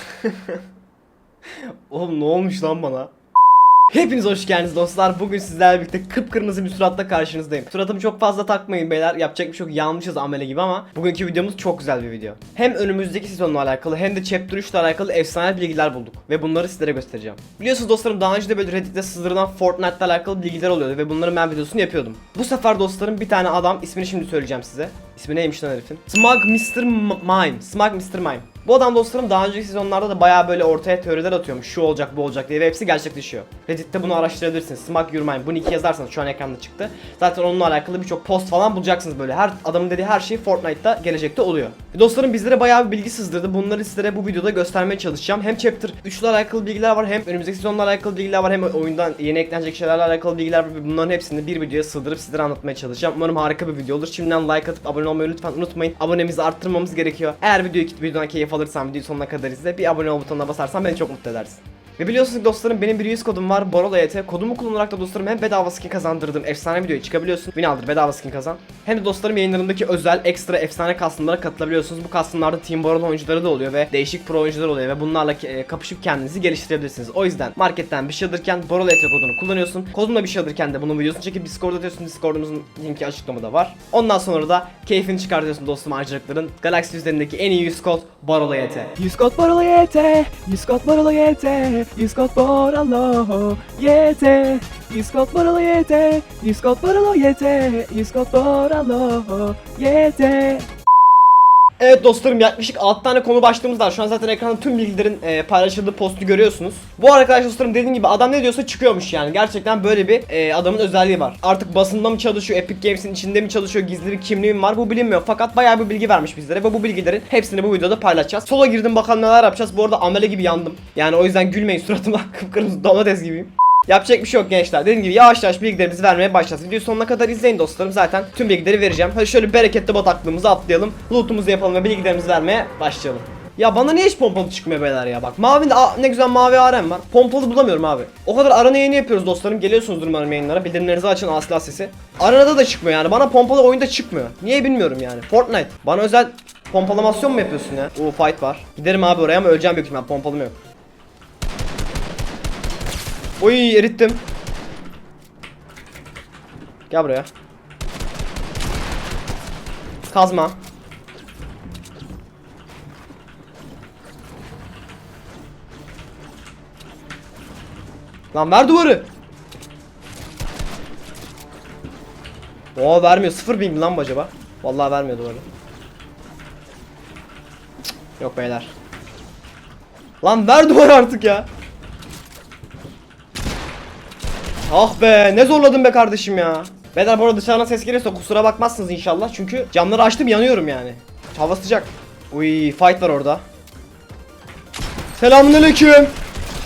Oğlum ne olmuş lan bana? Hepiniz hoş geldiniz dostlar. Bugün sizlerle birlikte kıpkırmızı bir suratla karşınızdayım. Suratımı çok fazla takmayın beyler. Yapacak bir şey yok. Yanmışız amele gibi ama bugünkü videomuz çok güzel bir video. Hem önümüzdeki sezonla alakalı hem de Chapter 3 ile alakalı efsane bilgiler bulduk. Ve bunları sizlere göstereceğim. Biliyorsunuz dostlarım daha önce de böyle Reddit'te sızdırılan Fortnite ile alakalı bilgiler oluyordu ve bunların ben videosunu yapıyordum. Bu sefer dostlarım bir tane adam ismini şimdi söyleyeceğim size. İsmi neymiş lan herifin? Smug Mr. Mime. Smug Mr. Mime. Bu adam dostlarım daha önceki sezonlarda da bayağı böyle ortaya teoriler atıyormuş. Şu olacak bu olacak diye ve hepsi gerçekleşiyor. Reddit'te bunu araştırabilirsiniz. Smug Your Mind. Bu nick'i yazarsanız şu an ekranda çıktı. Zaten onunla alakalı birçok post falan bulacaksınız böyle. Her adamın dediği her şey Fortnite'ta gelecekte oluyor. Ve dostlarım bizlere bayağı bir bilgi sızdırdı. Bunları sizlere bu videoda göstermeye çalışacağım. Hem Chapter 3 ile alakalı bilgiler var hem önümüzdeki sezonla alakalı bilgiler var hem oyundan yeni eklenecek şeylerle alakalı bilgiler var. Bunların hepsini bir videoya sığdırıp sizlere anlatmaya çalışacağım. Umarım harika bir video olur. Şimdiden like atıp abone olmayı lütfen unutmayın. Abonemizi arttırmamız gerekiyor. Eğer videoyu videodan keyif alırsan videoyu sonuna kadar izle. Bir abone ol butonuna basarsan beni çok mutlu edersin. Ve biliyorsunuz ki dostlarım benim bir yüz kodum var BOROLAYT. Kodumu kullanarak da dostlarım hem bedava skin kazandırdığım efsane videoya çıkabiliyorsun. Win aldır bedava skin kazan. Hem de dostlarım yayınlarımdaki özel ekstra efsane customlara katılabiliyorsunuz. Bu customlarda Team Borol oyuncuları da oluyor ve değişik pro oyuncular oluyor ve bunlarla e, kapışıp kendinizi geliştirebilirsiniz. O yüzden marketten bir şey alırken BOROLAYT kodunu kullanıyorsun. Kodunla bir şey alırken de bunun videosunu çekip Discord'a atıyorsun. Discord'umuzun linki açıklamada var. Ondan sonra da keyfini çıkartıyorsun dostum harcılıkların. Galaxy üzerindeki en iyi yüz kod BOROLAYT. Yüz kot paralı yete, yüz kot yüz kot paralı yete, yüz kot paralı yete, yüz kot paralı yete, yüz kot paralı yete. Evet dostlarım yaklaşık 6 tane konu başlığımız var. Şu an zaten ekranda tüm bilgilerin e, paylaşıldığı postu görüyorsunuz. Bu arkadaş dostlarım dediğim gibi adam ne diyorsa çıkıyormuş yani. Gerçekten böyle bir e, adamın özelliği var. Artık basında mı çalışıyor, Epic Games'in içinde mi çalışıyor, gizli bir kimliği mi var bu bilinmiyor. Fakat bayağı bir bilgi vermiş bizlere ve bu bilgilerin hepsini bu videoda paylaşacağız. Sola girdim bakalım neler yapacağız. Bu arada amele gibi yandım. Yani o yüzden gülmeyin suratıma kıpkırmızı domates gibiyim. Yapacak bir şey yok gençler. Dediğim gibi yavaş yavaş bilgilerimizi vermeye başlayacağız. Videoyu sonuna kadar izleyin dostlarım. Zaten tüm bilgileri vereceğim. Hadi şöyle bereketli bataklığımızı atlayalım. Loot'umuzu yapalım ve bilgilerimizi vermeye başlayalım. Ya bana niye hiç pompalı çıkmıyor beyler ya bak. Mavi aa, ne güzel mavi ARM var. Pompalı bulamıyorum abi. O kadar arana yayını yapıyoruz dostlarım. Geliyorsunuzdur umarım yayınlara. Bildirimlerinizi açın asla sesi. Aranada da çıkmıyor yani. Bana pompalı oyunda çıkmıyor. Niye bilmiyorum yani. Fortnite. Bana özel pompalamasyon mu yapıyorsun ya? Oo fight var. Giderim abi oraya ama öleceğim büyük ihtimal. Pompalım yok. Oy erittim. Gel buraya. Kazma. Lan ver duvarı. Oo vermiyor. Sıfır bin lan bu acaba? Vallahi vermiyor duvarı. Cık, Yok beyler. Lan ver duvarı artık ya. Ah be ne zorladım be kardeşim ya. Beyler bu arada dışarıdan ses geliyorsa kusura bakmazsınız inşallah çünkü camları açtım yanıyorum yani. Hava sıcak. Uy fight var orada. Selamünaleyküm.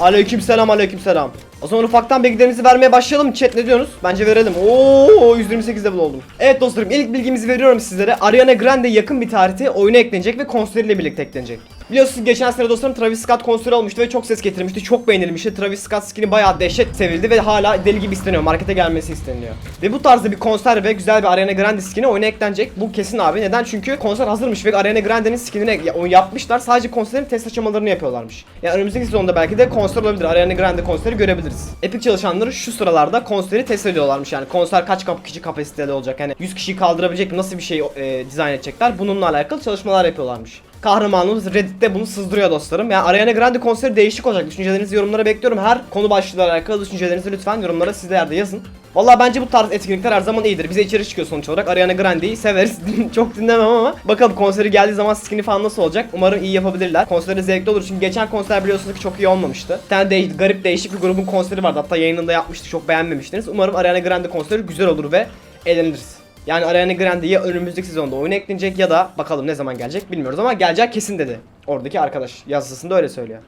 Aleyküm selam aleyküm selam. O zaman ufaktan bilgilerimizi vermeye başlayalım. Chat ne diyorsunuz? Bence verelim. Oo 128 level oldum. Evet dostlarım ilk bilgimizi veriyorum sizlere. Ariana Grande yakın bir tarihte oyuna eklenecek ve konseriyle birlikte eklenecek. Biliyorsunuz geçen sene dostlarım Travis Scott konseri olmuştu ve çok ses getirmişti. Çok beğenilmişti. Travis Scott skin'i bayağı dehşet sevildi ve hala deli gibi isteniyor. Markete gelmesi isteniyor. Ve bu tarzda bir konser ve güzel bir Ariana Grande skin'i oyuna eklenecek. Bu kesin abi. Neden? Çünkü konser hazırmış ve Ariana Grande'nin skin'ini yapmışlar. Sadece konserin test aşamalarını yapıyorlarmış. Yani önümüzdeki sezonda belki de konser olabilir. Ariana Grande konseri görebiliriz. Epic çalışanları şu sıralarda konseri test ediyorlarmış. Yani konser kaç kap kişi kapasiteli olacak? Yani 100 kişiyi kaldırabilecek mi? Nasıl bir şey e, dizayn edecekler? Bununla alakalı çalışmalar yapıyorlarmış. Kahramanımız Reddit'te bunu sızdırıyor dostlarım. Yani Ariana Grande konseri değişik olacak. Düşüncelerinizi yorumlara bekliyorum. Her konu başlığıyla alakalı düşüncelerinizi lütfen yorumlara siz de yazın. Vallahi bence bu tarz etkinlikler her zaman iyidir. Bize içerik çıkıyor sonuç olarak. Ariana Grande'yi severiz. Çok dinlemem ama bakalım konseri geldiği zaman skin'i falan nasıl olacak? Umarım iyi yapabilirler. Konseri zevkli olur çünkü geçen konser biliyorsunuz ki çok iyi olmamıştı. Bir tane de garip değişik bir grubun konseri vardı. Hatta yayınında yapmıştık. Çok beğenmemiştiniz. Umarım Ariana Grande konseri güzel olur ve eğleniriz. Yani Ariana Grande ya önümüzdeki sezonda oyuna eklenecek ya da bakalım ne zaman gelecek bilmiyoruz ama gelecek kesin dedi. Oradaki arkadaş yazısında öyle söylüyor.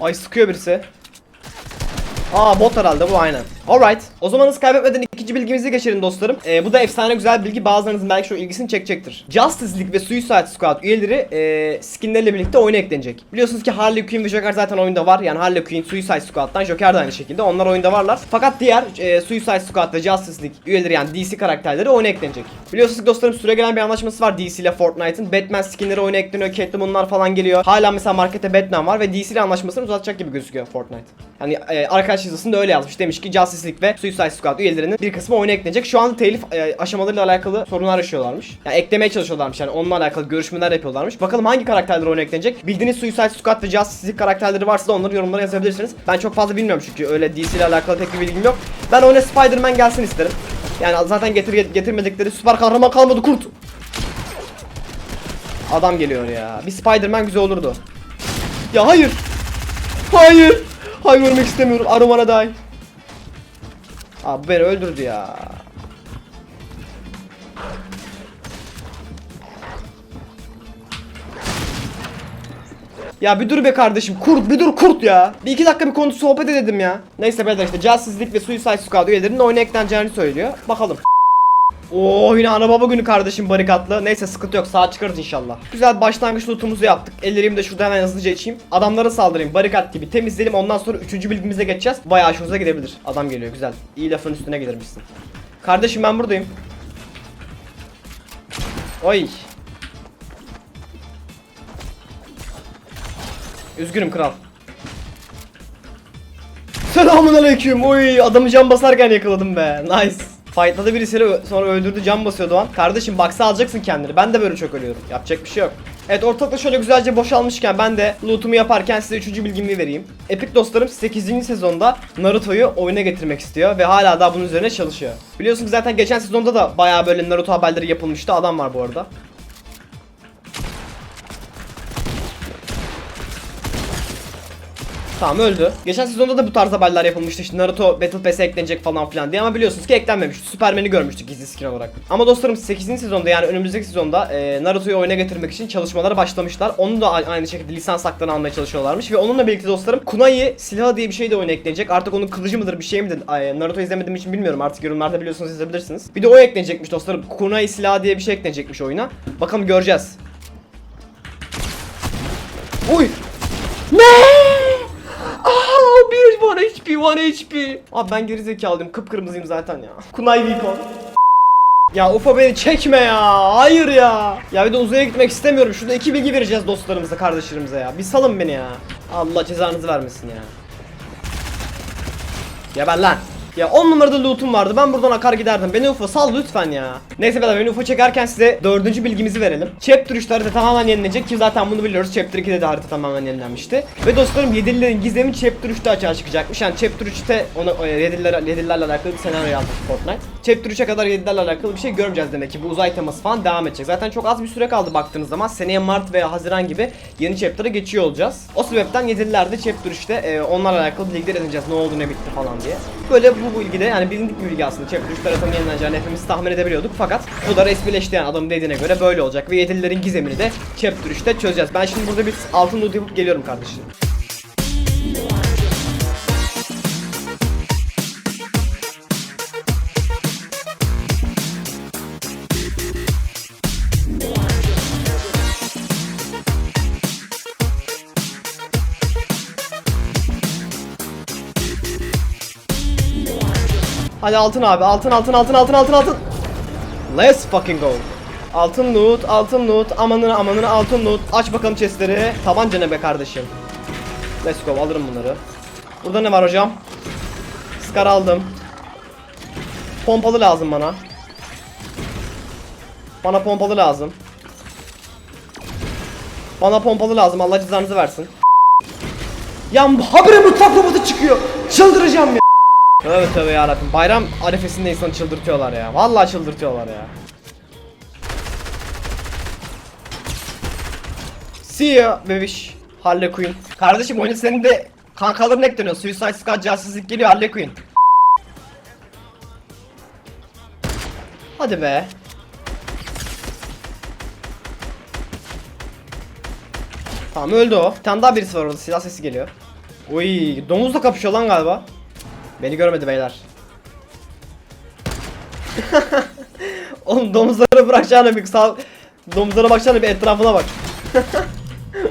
Ay sıkıyor birisi. Aa bot herhalde bu aynen. Alright. O zaman hız kaybetmeden ikinci bilgimize geçelim dostlarım. Ee, bu da efsane güzel bilgi. Bazılarınızın belki şu ilgisini çekecektir. Justice League ve Suicide Squad üyeleri e, skinleriyle birlikte oyuna eklenecek. Biliyorsunuz ki Harley Quinn ve Joker zaten oyunda var. Yani Harley Quinn Suicide Squad'dan Joker de aynı şekilde. Onlar oyunda varlar. Fakat diğer e, Suicide Squad ve Justice League üyeleri yani DC karakterleri oyuna eklenecek. Biliyorsunuz ki dostlarım süre gelen bir anlaşması var DC ile Fortnite'ın. Batman skinleri oyuna ekleniyor. Catwoman'lar falan geliyor. Hala mesela markette Batman var ve DC ile anlaşmasını uzatacak gibi gözüküyor Fortnite. Hani e, arkadaş yazısında öyle yazmış. Demiş ki Justice League ve Suicide Squad üyelerinin bir kısmı oyuna eklenecek. Şu anda telif e, aşamalarıyla alakalı sorunlar yaşıyorlarmış. Yani eklemeye çalışıyorlarmış yani onunla alakalı görüşmeler yapıyorlarmış. Bakalım hangi karakterler oyuna eklenecek? Bildiğiniz Suicide Squad ve Justice League karakterleri varsa da onları yorumlara yazabilirsiniz. Ben çok fazla bilmiyorum çünkü öyle DC ile alakalı pek bir bilgim yok. Ben oyuna Spider-Man gelsin isterim. Yani zaten getir getirmedikleri süper kahraman kalmadı kurt. Adam geliyor ya. Bir Spider-Man güzel olurdu. Ya hayır. Hayır. Hayır ölmek istemiyorum. Wanna die. Abi beni öldürdü ya. Ya bir dur be kardeşim kurt bir dur kurt ya. Bir iki dakika bir konu sohbet edelim ya. Neyse beyler işte Justice League ve Suicide Squad üyelerinin oyuna ekleneceğini söylüyor. Bakalım. Oo yine ana baba günü kardeşim barikatlı. Neyse sıkıntı yok sağ çıkarız inşallah. Güzel başlangıç lootumuzu yaptık. Ellerimi de şurada hemen hızlıca içeyim. Adamlara saldırayım barikat gibi temizleyelim ondan sonra 3. bilgimize geçeceğiz. Bayağı hoşunuza gidebilir. Adam geliyor güzel. İyi lafın üstüne gelirmişsin. Kardeşim ben buradayım. Oy. Üzgünüm kral. Selamun aleyküm. Oy adamı cam basarken yakaladım be. Nice. Fightladı birisiyle sonra öldürdü cam basıyordu o an. Kardeşim baksa alacaksın kendini. Ben de böyle çok ölüyorum. Yapacak bir şey yok. Evet ortalıkta şöyle güzelce boşalmışken ben de lootumu yaparken size 3. bilgimi vereyim. Epic dostlarım 8. sezonda Naruto'yu oyuna getirmek istiyor ve hala daha bunun üzerine çalışıyor. Biliyorsunuz zaten geçen sezonda da bayağı böyle Naruto haberleri yapılmıştı. Adam var bu arada. Tamam öldü. Geçen sezonda da bu tarz haberler yapılmıştı işte Naruto Battle Pass'e eklenecek falan filan diye ama biliyorsunuz ki eklenmemişti. Superman'i görmüştük gizli skin olarak. Ama dostlarım 8. sezonda yani önümüzdeki sezonda e, Naruto'yu oyuna getirmek için çalışmalara başlamışlar. Onu da aynı şekilde lisans haklarını almaya çalışıyorlarmış ve onunla birlikte dostlarım Kunai silahı diye bir şey de oyuna eklenecek. Artık onun kılıcı mıdır bir şey midir? Ay, Naruto izlemediğim için bilmiyorum artık yorumlarda biliyorsunuz izleyebilirsiniz. Bir de o eklenecekmiş dostlarım. Kunai silahı diye bir şey eklenecekmiş oyuna. Bakalım göreceğiz. Uy! Ne? Aa, bir one HP, one HP. Abi ben geri zekalıyım. Kıpkırmızıyım zaten ya. Kunai Vikon. Ya Ufa beni çekme ya. Hayır ya. Ya bir de uzaya gitmek istemiyorum. Şurada iki bilgi vereceğiz dostlarımıza, kardeşlerimize ya. Bir salın beni ya. Allah cezanızı vermesin ya. Geber lan. Ya 10 numarada loot'um vardı. Ben buradan akar giderdim. Beni UFO sal lütfen ya. Neyse beyler beni UFO çekerken size dördüncü bilgimizi verelim. Chapter 3'te harita tamamen yenilenecek ki zaten bunu biliyoruz. Chapter 2'de de harita tamamen yenilenmişti. Ve dostlarım Yedililerin gizemi Chapter 3'te açığa çıkacakmış. Yani Chapter 3'te ona e, Yedililer, Yedililerle alakalı bir senaryo yazmış Fortnite. Chapter 3'e kadar Yedililerle alakalı bir şey görmeyeceğiz demek ki. Bu uzay teması falan devam edecek. Zaten çok az bir süre kaldı baktığınız zaman. Seneye Mart veya Haziran gibi yeni Chapter'a geçiyor olacağız. O sebepten Yedililer de Chapter 3'te e, onlarla alakalı bilgiler edineceğiz. Ne oldu ne bitti falan diye. Böyle bu bilgide yani bilindik bir bilgi aslında. Chapter 3 tarafının yenileneceğini hepimiz tahmin edebiliyorduk. Fakat bu da resmileşti yani adamın dediğine göre böyle olacak. Ve Yedililerin gizemini de 3'te çözeceğiz. Ben şimdi burada bir altın loot geliyorum kardeşim. Hadi altın abi. Altın altın altın altın altın altın. Let's fucking go. Altın loot, altın loot, amanını amanını altın loot. Aç bakalım chestleri. Tabanca ne be kardeşim. Let's go alırım bunları. Burada ne var hocam? Scar aldım. Pompalı lazım bana. Bana pompalı lazım. Bana pompalı lazım. Allah cezanızı versin. Ya habire mutfak robotu çıkıyor. Çıldıracağım ya. Tövbe tövbe yarabbim. Bayram arifesinde insanı çıldırtıyorlar ya. Vallahi çıldırtıyorlar ya. See ya bebiş. Harley Quinn. Kardeşim oyunu senin de kankaların ekleniyor. Suicide Squad League geliyor Harley Quinn. Hadi be. Tamam öldü o. Bir tane daha birisi var orada. Silah sesi geliyor. Uy, domuzla kapışıyor lan galiba. Beni görmedi beyler. Oğlum domuzları bırakacağına bir sağ... Domuzlara bakacağına bir etrafına bak.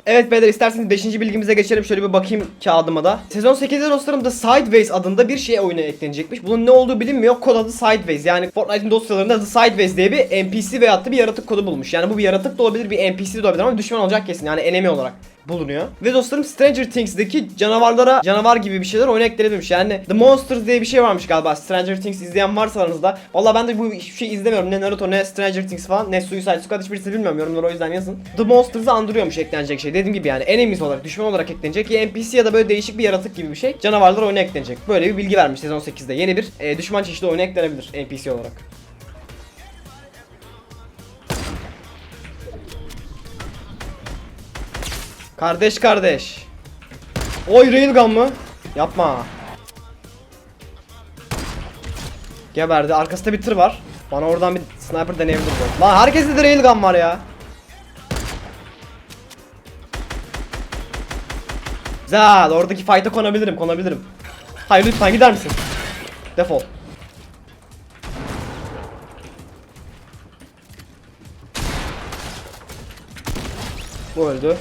Evet beyler isterseniz 5. bilgimize geçelim. Şöyle bir bakayım kağıdıma da. Sezon 8'de dostlarım da Sideways adında bir şey oyuna eklenecekmiş. Bunun ne olduğu bilinmiyor. Kod adı Sideways. Yani Fortnite'in dosyalarında The Sideways diye bir NPC veyahut da bir yaratık kodu bulmuş. Yani bu bir yaratık da olabilir, bir NPC de olabilir ama düşman olacak kesin. Yani enemy olarak bulunuyor. Ve dostlarım Stranger Things'deki canavarlara canavar gibi bir şeyler oyuna eklenebilmiş. Yani The Monsters diye bir şey varmış galiba. Stranger Things izleyen varsa aranızda. Valla ben de bu şey izlemiyorum. Ne Naruto ne Stranger Things falan ne Suicide Squad hiçbirisi bilmiyorum. Yorumlara o yüzden yazın. The Monsters'ı andırıyormuş eklenecek şey. Dediğim gibi yani enemies olarak, düşman olarak eklenecek. Ya NPC ya da böyle değişik bir yaratık gibi bir şey. Canavarlar oyuna eklenecek. Böyle bir bilgi vermiş sezon 8'de. Yeni bir e, düşman çeşidi oyuna eklenebilir NPC olarak. Kardeş kardeş. Oy railgun mı? Yapma. Geberdi. Arkasında bir tır var. Bana oradan bir sniper deneyebilir bu. Lan herkeste de railgun var ya. Güzel. Oradaki fight'a konabilirim. Konabilirim. Hayır lütfen gider misin? Defol. Bu öldü.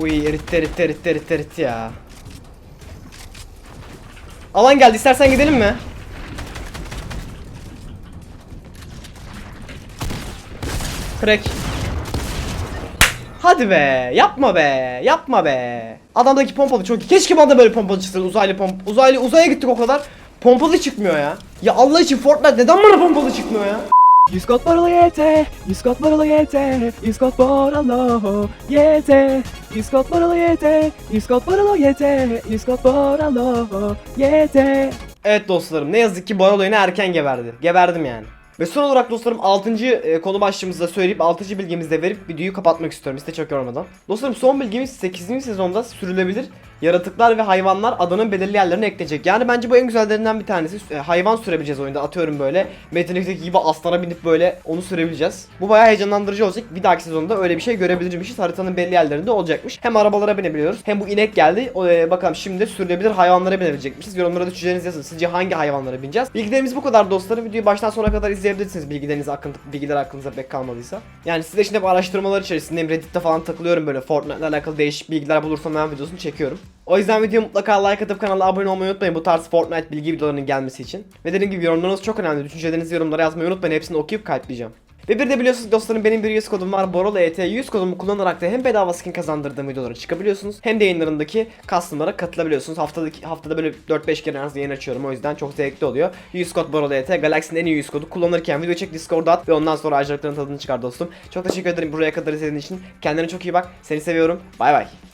Uy eritti eritti eritti eritti eritti ya. Alan geldi istersen gidelim mi? Crack. Hadi be yapma be yapma be. Adamdaki pompalı çok iyi. Keşke bana da böyle pompalı çıksın uzaylı pomp. Uzaylı uzaya gittik o kadar. Pompalı çıkmıyor ya. Ya Allah için Fortnite neden bana pompalı çıkmıyor ya? Yete, Discord paralı yete, Discord paralı yete, Discord paralı yete, Discord paralı yete, Discord paralı yete. Evet dostlarım ne yazık ki Boral oyunu erken geberdi. Geberdim yani. Ve son olarak dostlarım 6. konu başlığımızda söyleyip 6. bilgimizi de verip videoyu kapatmak istiyorum size çok yormadan. Dostlarım son bilgimiz 8. sezonda sürülebilir yaratıklar ve hayvanlar adanın belirli yerlerine ekleyecek. Yani bence bu en güzellerinden bir tanesi. E, hayvan sürebileceğiz oyunda atıyorum böyle. Metin 2'deki gibi aslana binip böyle onu sürebileceğiz. Bu bayağı heyecanlandırıcı olacak. Bir dahaki sezonda öyle bir şey görebilirmişiz. Haritanın belli yerlerinde olacakmış. Hem arabalara binebiliyoruz hem bu inek geldi. O, e, bakalım şimdi sürülebilir hayvanlara binebilecekmişiz. Yorumlara düşüncelerinizi yazın. Sizce hangi hayvanlara bineceğiz? Bilgilerimiz bu kadar dostlarım. Videoyu baştan sona kadar izleyebilirsiniz. Bilgileriniz hakkında, bilgiler hakkınızda pek kalmadıysa. Yani size şimdi bu araştırmalar içerisindeyim. Reddit'te falan takılıyorum böyle Fortnite'la alakalı değişik bilgiler bulursam ben videosunu çekiyorum. O yüzden videoya mutlaka like atıp kanala abone olmayı unutmayın bu tarz Fortnite bilgi videolarının gelmesi için. Ve dediğim gibi yorumlarınız çok önemli. Düşüncelerinizi yorumlara yazmayı unutmayın. Hepsini okuyup kalpleyeceğim. Ve bir de biliyorsunuz dostlarım benim bir 100 kodum var. Borol ET 100 kodumu kullanarak da hem bedava skin kazandırdığım videolara çıkabiliyorsunuz. Hem de yayınlarındaki custom'lara katılabiliyorsunuz. Haftadaki, haftada böyle 4-5 kere en az yayın açıyorum. O yüzden çok zevkli oluyor. 100 kod Borol ET. Galaxy'nin en iyi 100 kodu. Kullanırken video çek Discord'da at ve ondan sonra ayrıcalıkların tadını çıkar dostum. Çok teşekkür ederim buraya kadar izlediğin için. Kendine çok iyi bak. Seni seviyorum. Bay bay.